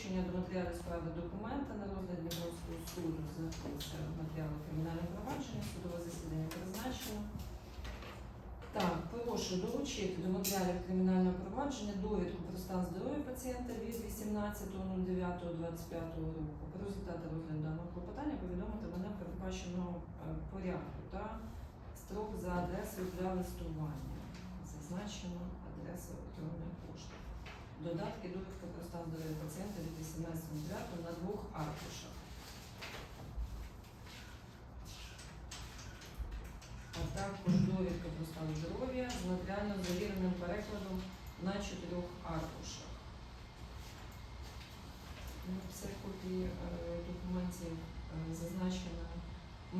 долучення до матеріалів справи документа на розгляд Дніпровського суду знаходиться матеріали кримінального провадження, судове засідання призначено. Так, прошу долучити до матеріалів кримінального провадження довідку про стан здоров'я пацієнта від 18.09.25 року. Про результати розгляду даного клопотання повідомити мене в передбаченому е, порядку та строк за адресою для листування. Зазначено адреса електронної пошти. Додатки довідка про стан здоров'я пацієнта від 18.09 на двох аркушах. А також довідка про стан здоров'я з нотаріально завіреним перекладом на чотирьох аркушах. Ну, Це копії е, документів е, зазначено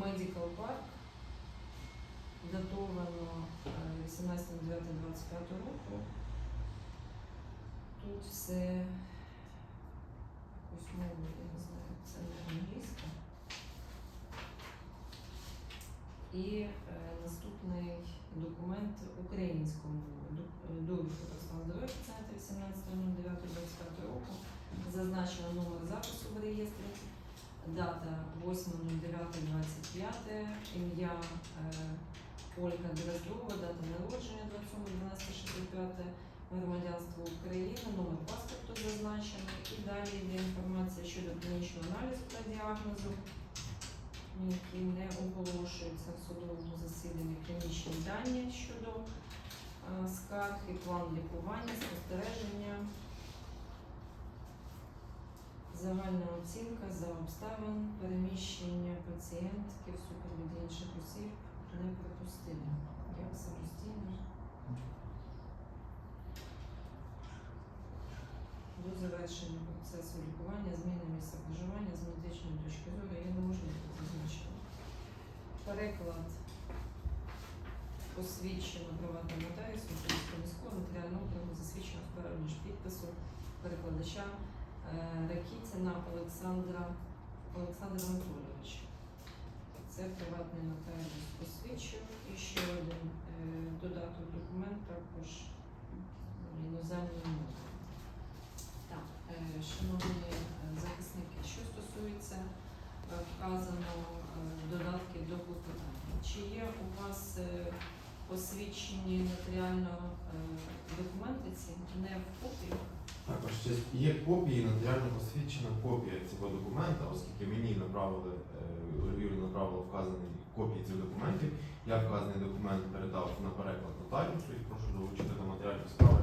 Medical Park, датовано е, 18.09.25 року. Тут все якусь мову, я не знаю, це не англійська. І е, наступний документ про стан здоров'я пацієнта 18.09.25 року. Зазначено номер запису в реєстрі, дата 8.09.25, ім'я е, Ольга Дроздова, дата народження 27.12.65, громадянство України, номер паспорту зазначений. І далі йде інформація щодо клінічного аналізу та діагнозу, які не оголошуються в судовому засіданні клінічні дані щодо е, скарг і план лікування, спостереження. Загальна оцінка за обставин переміщення пацієнтки в супроводі інших осіб неприпустимо. Як самостійно до завершення процесу лікування, зміни місця проживання з медичної точки зору є неможливо зазначено. Переклад посвідчено приватним нотаріусом Київського міського матеріального округу засвідчено справді ж підпису перекладача е, Ракітіна Олександра Олександра Анатолійовича. Це приватний нотаріус посвідчив. І ще один е, додаток документ також іноземною мовою. Е, шановні е, захисники, що стосується е, вказаного додатків до клопотання, чи є у вас посвідчені нотаріально документи ці не в копії? Також є копії, нотаріально посвідчена копія цього документа, оскільки мені направили, Юрій направила вказані копії цих документів. Я вказаний документ передав на переклад нотаріусу і прошу долучити до матеріалів справи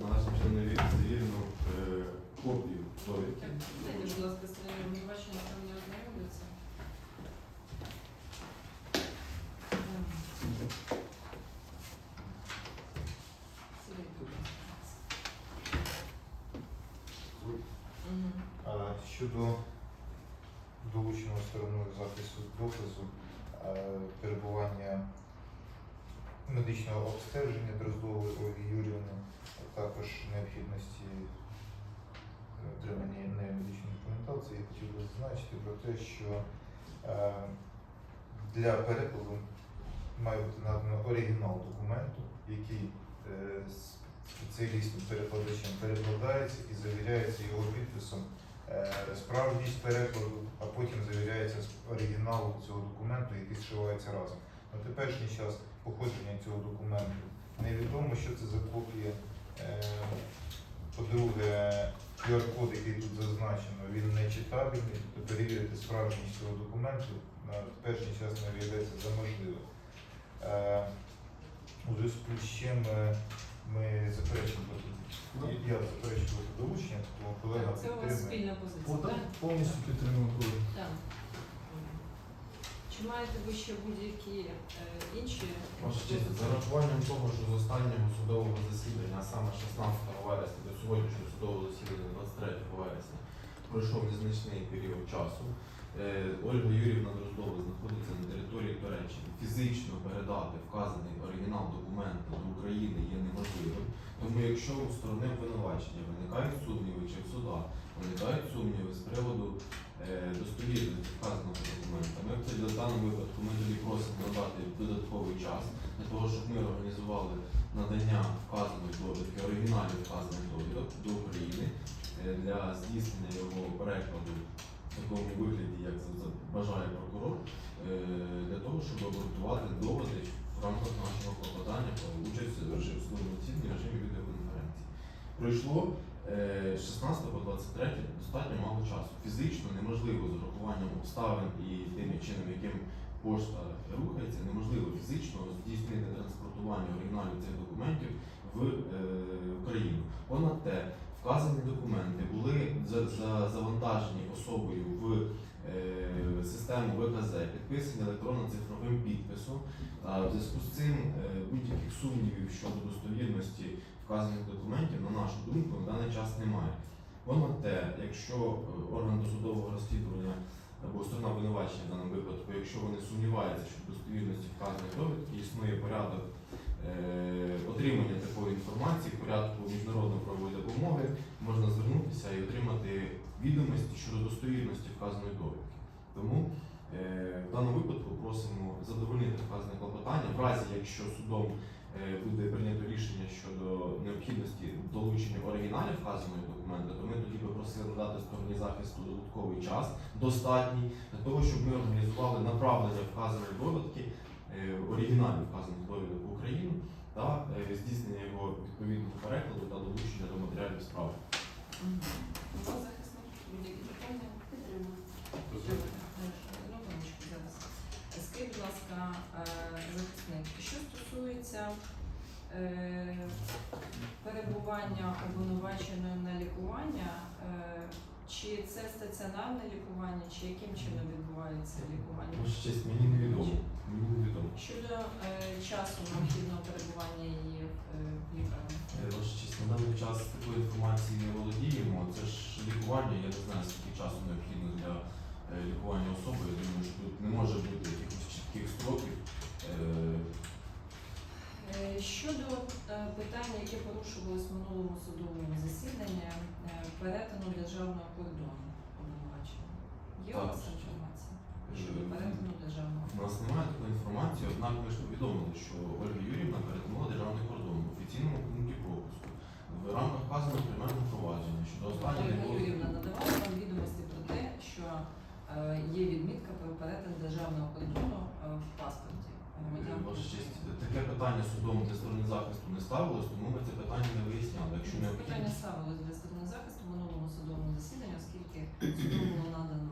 належним чином завірену е, копію довідки. Дайте, будь ласка, своє обвинувачення, там не ознайомлються. А Щодо долученого стороною захисту доказу перебування медичного обстеження Дроздової Ольги Юрівни, а також необхідності отримання нею медичної документації, я хотів би зазначити про те, що е, для перекладу має бути надано оригінал документу, який е, спеціалістом перекладачем перекладається і завіряється його підписом е, справжність перекладу, а потім завіряється з оригіналу цього документу, який зшивається разом. На теперішній час походження цього документу невідомо, що це за копія. По-друге, QR-код, який тут зазначено, він не читабельний, тобто перевірити справжність цього документу на перший час не виявляється за можливе. Е, У зв'язку з чим е, ми заперечимо я заперечую до учня, тому колега Це у вас спільна позиція, Повністю підтримую колегу. Чи маєте ви ще будь-які е, інші? Можете, за рахуванням того, що з останнього судового засідання, а саме 16 вересня до сьогоднішнього судового засідання 23 вересня, пройшов незначний період часу. Е, Ольга Юрівна Дроздова знаходиться на території Туреччини. фізично передати вказаний оригінал документа до України є неможливим. Тому якщо у сторони обвинувачення виникають сумніви чи в судах виникають сумніви з приводу е, достовірності вказаного документа, ми в даному випадку ми тоді просимо надати додатковий час для того, щоб ми організували надання вказаної довідки, оригіналів вказаних довідок до України е, для здійснення його перекладу такому вигляді, як бажає прокурор, е, для того, щоб обґрунтувати доводи в рамках нашого клопотання про участь в судовому режимі відеоконференції. Пройшло е, з 16 по 23 достатньо мало часу. Фізично неможливо з урахуванням обставин і тим чином, яким пошта рухається, неможливо фізично здійснити транспортування оригіналів цих документів в е, Україну. Понад те, вказані документи були за- за- завантажені особою в е, систему ВКЗ, підписані електронно-цифровим підписом. В зв'язку з цим е, будь-яких сумнівів щодо достовірності вказаних документів, на нашу думку, на даний час немає. Понад те, якщо е, орган досудового розслідування або сторона обвинувачення в даному випадку, якщо вони сумніваються щодо достовірності вказаної довідки, існує порядок отримання такої інформації, в порядку міжнародної правової допомоги, можна звернутися і отримати відомості щодо достовірності вказаної довідки. Тому е, в даному випадку просимо задовольнити вказане клопотання, в разі якщо судом е, буде прийнято рішення щодо необхідності долучення оригіналів вказаного документа, то ми тоді би просили надати стороні захисту додатковий час, достатній для того, щоб ми організували направлення вказаної довідки, е, оригіналів вказаних довідок в Україну та е, здійснення його відповідного перекладу та долучення до матеріалів справи. Ну. Ну. Скажіть, будь ласка, е, захисник, що стосується е, перебування обвинуваченої на лікування, е, чи це стаціонарне лікування, чи яким чином відбувається лікування? Ваша честь, мені невідомо. Мені невідомо. Щодо е, часу необхідного перебування її в е, лікарні. Е, Ваша честь, на даний час такої інформації не володіємо. Це ж лікування, я не знаю, скільки часу необхідно для е, лікування особи. Я думаю, що тут не може бути якихось чітких строків. Е, Е, Щодо е, питання, яке порушувалось в минулому судовому засіданні, е, перетину державного кордону обвинувачення. Є у вас Е, перетину державного У нас немає такої інформації, однак ми ж повідомили, що Ольга Юрівна перетнула державний кордон в офіційному пункті пропуску в рамках вказаного кримінального провадження щодо останнього не Ольга було. Юрівна надавала вам відомості про те, що е, є відмітка про перетин державного кордону е, в паспорті. Ваша честь, таке питання судом для сторони захисту не ставилось, тому ми це питання не виясняли. Якщо Це необхідно. питання ставилось для сторони захисту в минулому судовому засіданні, оскільки суду було надано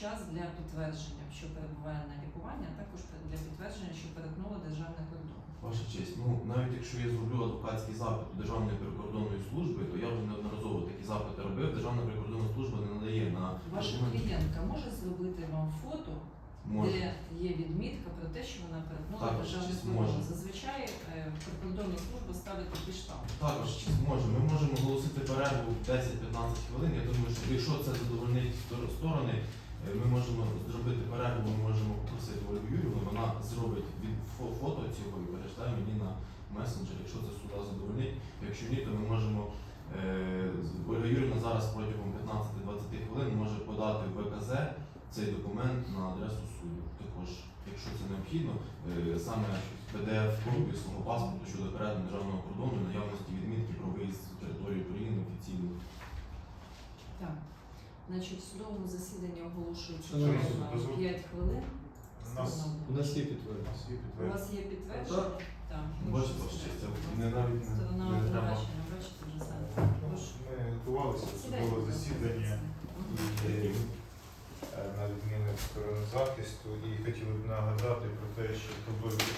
час для підтвердження, що перебуває на лікуванні, а також для підтвердження, що перетнула державний кордон. Ваша честь, ну навіть якщо я зроблю адвокатський запит до Державної прикордонної служби, то я вже неодноразово такі запити робив. Державна прикордонна служба не надає на Ваша клієнтка може зробити вам фото, Може. де є відмітка про те, що вона перетнула Так, державний честь, кордон. може. Зазвичай е, прикордонні служби ставлять такі штампи. Також честь може. Ми можемо оголосити перерву в 10-15 хвилин. Я думаю, що якщо це задовольнить стор- сторони, ми можемо зробити перерву, ми можемо попросити Ольгу Юрівну, вона зробить від фото цього і перешле мені на месенджер, якщо це суда задовольнить. Якщо ні, то ми можемо. е, Ольга Юрівна зараз протягом 15-20 хвилин може подати в ВКЗ цей документ на адресу суду. Також, якщо це необхідно, е, саме pdf копію свого паспорту щодо перетину державного кордону, наявності відмітки про виїзд з території України офіційно. Так. Значить, в судовому засіданні оголошується Шановні перерва суд, дозвольте. 5 хвилин. У нас, У нас є підтвердження. у нас є У підтвердження. вас є підтвердження? Так. Бачите, це не навіть не, Сторона не треба. обвинувачення, бачите, вже саме. Ну, Прошу. Ми готувалися до судового засідання Мгм. і е, на відміну від сторони захисту. І хотіли б нагадати про те, що ту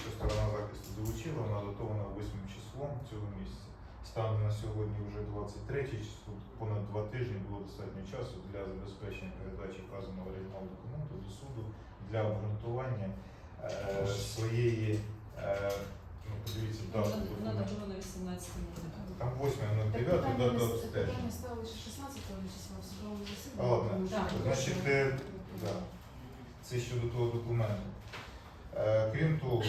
що сторона захисту долучила, вона датована 8 числом цього місяця. Станом на сьогодні вже 23 число, понад два тижні було достатньо часу для забезпечення передачі вказаного оригіналу документу до суду для обґрунтування е, своєї, е, ну, подивіться, дату Вона документу. на 18. Там 8 Так, 09 питання дата обстеження. питання ставилося 16 числа в судовому засіданні. ладно. тому що- Так, Значить, е, да. Це щодо того документу. Е, Крім того,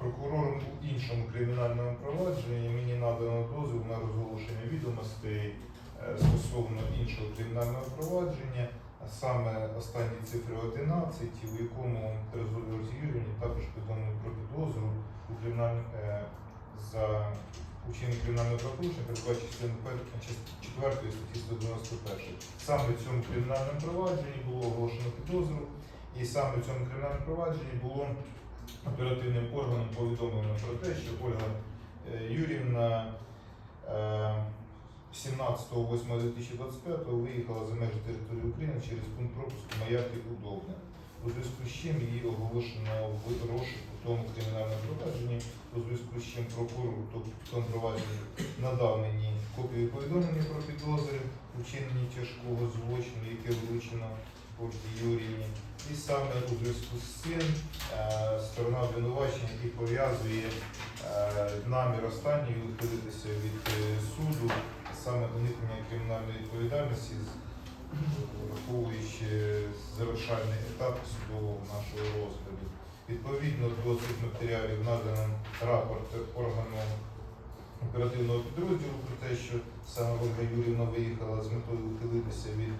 прокурором у іншому кримінальному провадженні мені надано дозвіл на розголошення відомостей е, стосовно іншого кримінального провадження, а саме останні цифри 11, у якому Терезові Юрівні також повідомили про підозру у кримінальному е, за учинення кримінального правопорушення, передбачить частину 4 статті 191. Саме в цьому кримінальному провадженні було оголошено підозру, і саме в цьому кримінальному провадженні було оперативним органом повідомлено про те, що Ольга е, Юрівна е, 17.08.2025 виїхала за межі території України через пункт пропуску Маяки Удобне. У зв'язку з чим її оголошено в розшук у тому кримінальному провадженні, у зв'язку з чим прокурор у тому провадженні надав мені копію повідомлення про підозри у вчиненні тяжкого злочину, яке вилучено Ольгі Юріївні. І саме у зв'язку з цим е, сторона обвинувачення і пов'язує е, намір останньої ухилитися від е, суду, саме уникнення кримінальної відповідальності, враховуючи завершальний етап судового нашого розгляду. Відповідно до цих матеріалів надано рапорт органу оперативного підрозділу про те, що саме Ольга Юрівна виїхала з метою ухилитися від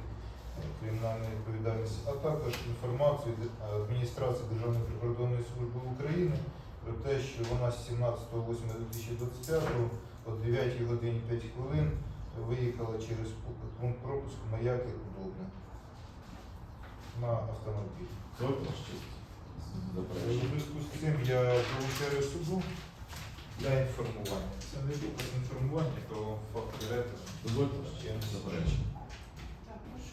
кримінальної відповідальності, а також інформацію адміністрації Державної прикордонної служби України про те, що вона з 17.08.2025 о 9 годині 5 хвилин виїхала через пункт пропуску Маяки Удобне на автомобілі. Це. У зв'язку з цим я долучаю суду для інформування. Це не доказ інформування, то факт перетину. Дозвольте ваш честь. Заперечення. Так, прошу.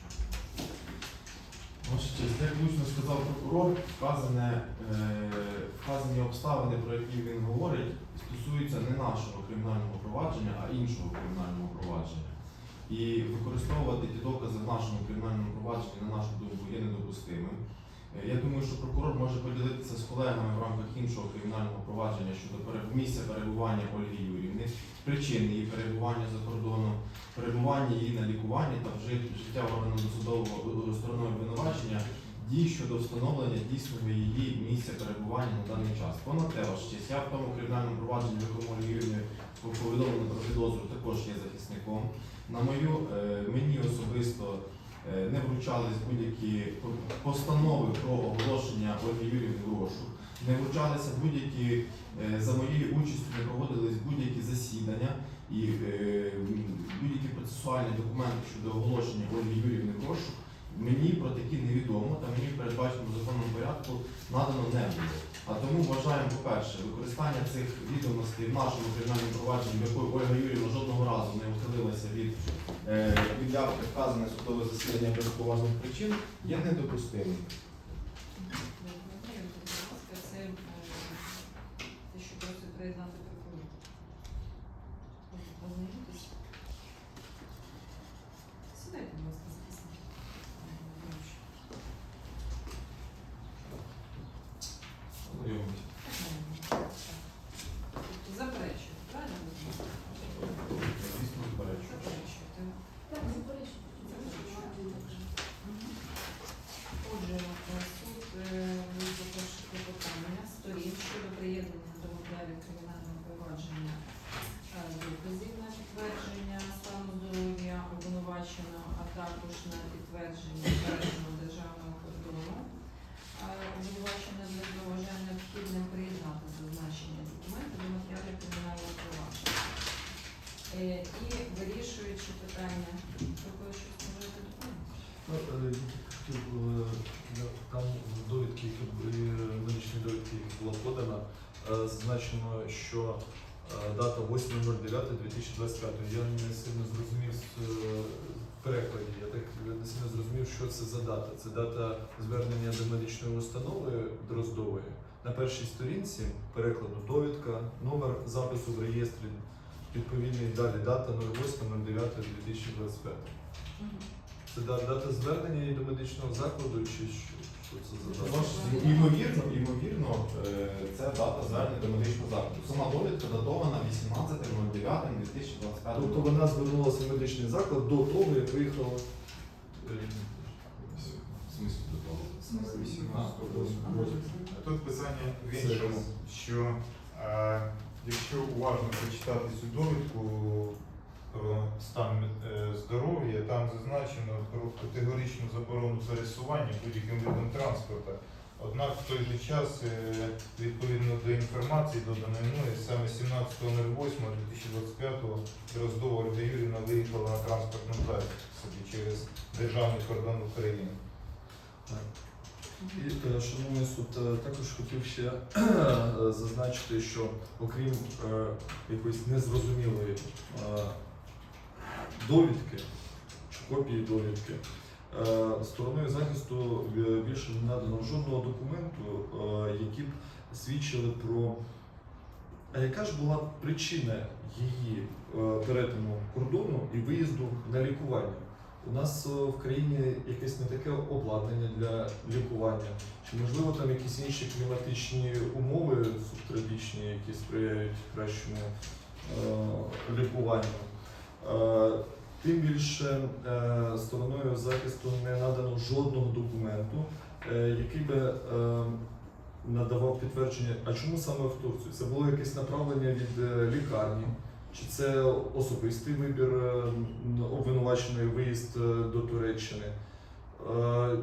Честь, як влучно сказав прокурор, вказане, е, вказані обставини, про які він говорить, стосуються не нашого кримінального провадження, а іншого кримінального провадження. І використовувати ті докази в нашому кримінальному провадженні, на нашу думку, є недопустимим. Е, Я думаю, що прокурор може поділитися з колегами в рамках іншого кримінального провадження щодо місця перебування Ольги Юрівни, причин її перебування за кордоном, перебування її на лікуванні та вжит- життя органу досудового е, стороною обвинувачення дій щодо встановлення дійсного її місця перебування на даний час. Понад те, я в тому кримінальному провадженні, в якому Ольги Юрівни повідомлено про підозру, також є захисником. На мою е, мені особисто не вручались будь-які постанови про оголошення Ольги Юрівни в розшук. Не вручалися будь-які е, за моєю участю не проводились будь-які засідання і е, будь-які процесуальні документи щодо оголошення Ольги Юрівни в розшук. Мені про такі невідомо та мені в передбаченому законному порядку надано не було. А тому вважаємо, по-перше, використання цих відомостей в нашому кримінальному провадженні, в якої Ольга Юрійовна жодного разу не ухилилася від е, явки вказане судове засідання без поважних причин, є недопустимим. Знайомте, будь ласка, це е, те, що просить приєднати прокурор. Ознайомтесь. Сідайте, будь ласка, записуйте. Знайомимося. Тобто заперечуєте, правильно? Звісно, заперечую. Заперечуєте. Так, заперечую. Отже, е, суд вислухав клопотання сторін щодо приєднання до матеріалів кримінального провадження е, доказів на підтвердження стану здоров'я обвинуваченого, а також на підтвердження переданого державного кордону. Е, Обвинувачене вважає необхідним приєднати зазначені документи до матеріалів кримінального провадження. Е, І вирішуючи питання, такої щось можете доповнити? Ну, е, хотів, е, ну, там довідки, медичні довідки, які була подана, е, зазначено, що е, дата 8.09.2025. Я не сильно зрозумів е, в перекладі. Я так не сильно зрозумів, що це за дата. Це дата звернення до медичної установи Дроздової. На першій сторінці перекладу довідка, номер запису в реєстрі, відповідний далі дата 08.09.2025. Мгм. Це да- дата звернення її до медичного закладу, чи що, що це за дата? Ймовірно, ймовірно, е, це дата звернення до медичного закладу. Сама довідка датована 18.09.2025 Тобто вона звернулася в медичний заклад до того, як виїхала. е, В смислі до 18 Тут питання в іншому, що е, якщо уважно прочитати цю довідку про стан е, здоров'я, там зазначено про категоричну заборону пересування будь-яким видом транспорту. Однак в той же час, е, відповідно до інформації, доданої мною, саме 17.08.2025 Дроздова Ольга Юрівна виїхала на транспортному засобі через державний кордон України. І, е, шановний суд, е, також хотів ще е, зазначити, що окрім якоїсь незрозумілої довідки чи копії довідки, стороною захисту більше не надано жодного документу, е, які б свідчили про. А яка ж була причина її перетину кордону і виїзду на лікування? У нас е, в країні якесь не таке обладнання для лікування, чи можливо там якісь інші кліматичні умови субтропічні, які сприяють кращому е, лікуванню. Е, тим більше е, стороною захисту не надано жодного документу, е, який би е, надавав підтвердження, а чому саме в Турцію? Це було якесь направлення від е, лікарні, чи це особистий вибір е, обвинувачений виїзд е, до Туреччини? Е,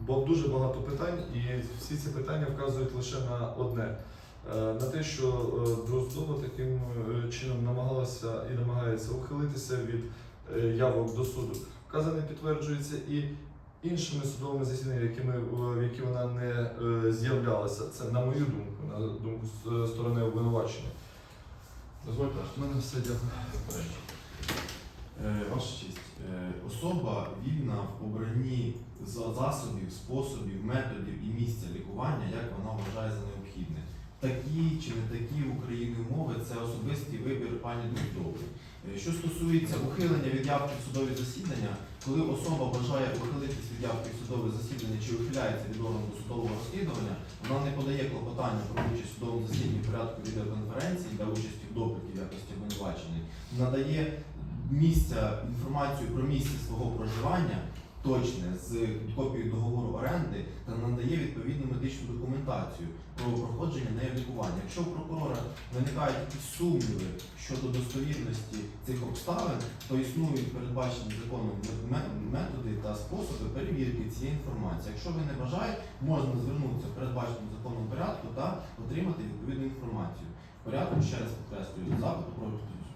Бо дуже багато питань, і всі ці питання вказують лише на одне. На те, що Дроздова таким чином намагалася і намагається ухилитися від явок до суду. Вказане підтверджується і іншими судовими засіданнями, в які вона не з'являлася. Це на мою думку, на думку сторони обвинувачення. Дозвольте. У мене все дякую. Е, Ваша честь, е, особа вільна в обранні засобів, способів, методів і місця лікування, як вона вважає за необхідне. Такі чи не такі в Україні умови це особистий вибір пані Дмитрової. Е, Що стосується ухилення від явки в судові засідання, коли особа бажає ухилитись від явки в судове засідання чи ухиляється від органу досудового розслідування, вона не подає клопотання про участь в судовому засіданні в порядку відеоконференції для участі в допиті в якості обвинуваченої, надає місця інформацію про місце свого проживання точне з копією договору оренди та надає відповідну медичну документацію про проходження нею лікування. Якщо у прокурора виникають якісь сумніви щодо достовірності цих обставин, то існують передбачені законом методи та способи перевірки цієї інформації. Якщо ви не бажаєте, можна звернутися в передбаченому законом порядку та отримати відповідну інформацію. Порядку ще раз підкреслюю запиту про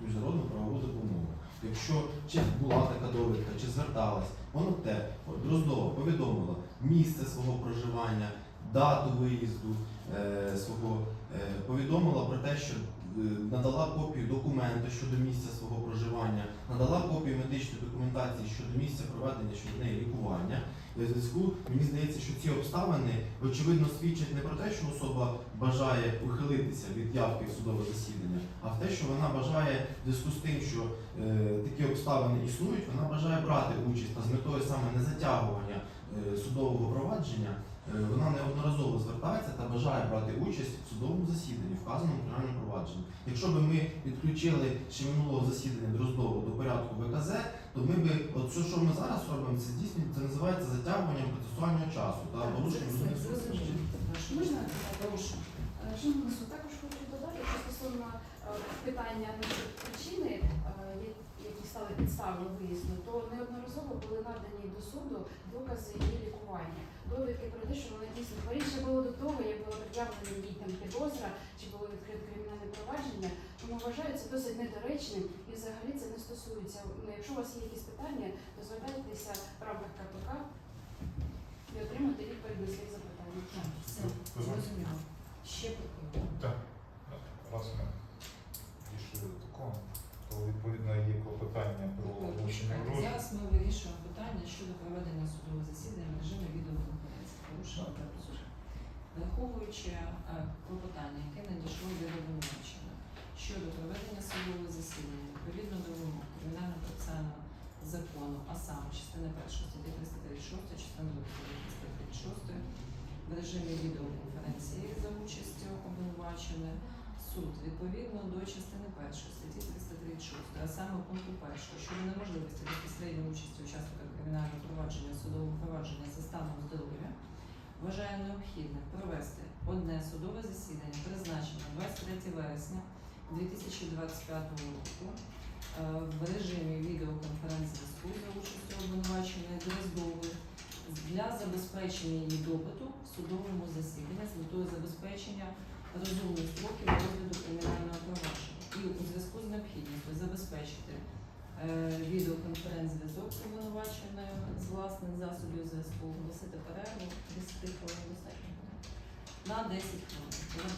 міжнародну правову допомогу. Якщо чи була така довідка, чи зверталась, воно те Дроздова повідомила місце свого проживання, дату виїзду е, свого, е, повідомила про те, що е, надала копію документу щодо місця свого проживання, надала копію медичної документації щодо місця проведення щодо неї лікування. І в зв'язку мені здається, що ці обставини очевидно свідчать не про те, що особа бажає ухилитися від явки в судове засідання, а в те, що вона бажає в зв'язку з тим, що е, такі обставини існують, вона бажає брати участь та з метою саме не затягування е, судового провадження. Е, Вона неодноразово звертається та бажає брати участь в судовому засіданні, вказаному кримінальному провадженні. Якщо б ми підключили ще минулого засідання Дроздову до порядку ВКЗ, то ми би, от все, що ми зараз робимо, це дійсно це називається затягуванням процесуального часу та порушенням. Прошу. Можна я прошу? Е, суд, також хочу додати, що стосовно е, питання причини, е, стали підставою виїзду, то неодноразово були надані до суду докази її лікування. Довідки про те, що вона дійсно хворіє ще було до того, як була пред'явлена їй там підозра, чи було відкрите кримінальне провадження. Тому вважаю це досить недоречним і взагалі це не стосується. Ну, якщо у вас є якісь питання, то звертайтеся в рамках КПК і отримати відповідь на свої запитання. Так, все, зрозуміло. Ще питання. Так, раз ми дійшли до такого, то відповідно є клопотання про оголошення Почекайте, розгляду. Зараз ми вирішуємо питання щодо проведення судового засідання в режимі відеоконференції. Порушення та процедури. Враховуючи е, клопотання, яке надійшло від обвинувачення щодо проведення судового засідання відповідно до вимог кримінального процесуального закону, а саме частини 1 статті 336, частини 2 статті 336, в режимі відеоконференції за участю обвинуваченої, суд відповідно до частини 1 статті 336, а саме пункту 1 щодо неможливості безпосередньої участі учасника кримінального провадження судового провадження за станом здоров'я, вважає необхідним провести одне судове засідання, призначене 23 вересня 2025 року е, в режимі відеоконференц-зв'язку за участю обвинуваченої Дроздової для забезпечення її допиту судовому засіданні з метою забезпечення розумних строків розгляду кримінального провадження і у зв'язку з необхідністю забезпечити е, відеоконференц-зв'язок з обвинуваченою з власних засобів зв'язку, оголосити перерву 10 хвилин достатньо на 10 хвилин.